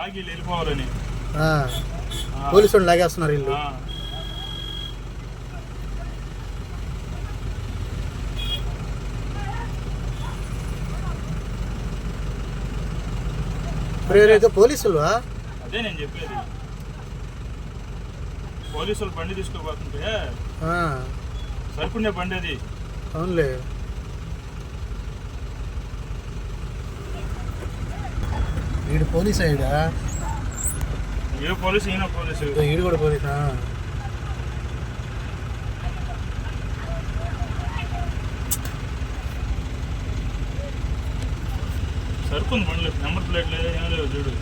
లాగి వీళ్ళు వెళ్ళిపోవాలని. ఆ, ఆ, పోలీసు వాళ్ళు లాగేస్తున్నారు వీళ్ళు. ఆ, ప్రేరేతో పోలీసులు? అదే నేను చెప్పేది. పోలీసులు బండి తీసుకోబోతుంటే సరుకుండే బండి అది. అవునులే. వీడు పోలీస్ అయ్యాడా ఏ పోలీసు ఈయన పోలీసు. ఈడు కూడా పోలీసా? సరుకుంది బండ్లు. నెంబర్ ప్లేట్ లేదు ఏం లేదు చూడు.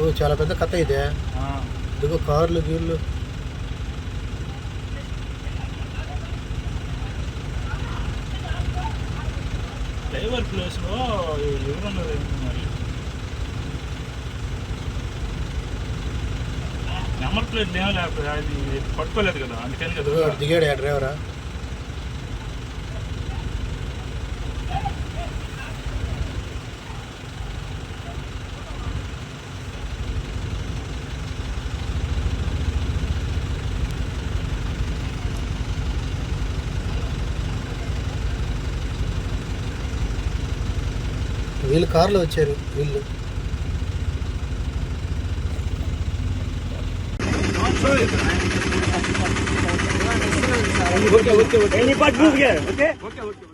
ఓ చాలా పెద్ద కథ ఇదే. ఇదిగో కార్లు గీర్లు. డ్రైవర్ ప్లేస్లో ఎవరున్నారు ఏంటి మరి? నెంబర్ ప్లేట్ ఏం లేకపోతే అది పట్టుకోలేదు కదా అందుకని కదా. దిగాడు ఆ డ్రైవరా? వీళ్ళు కార్లు వచ్చారు వీళ్ళు. Okay okay okay. Okay okay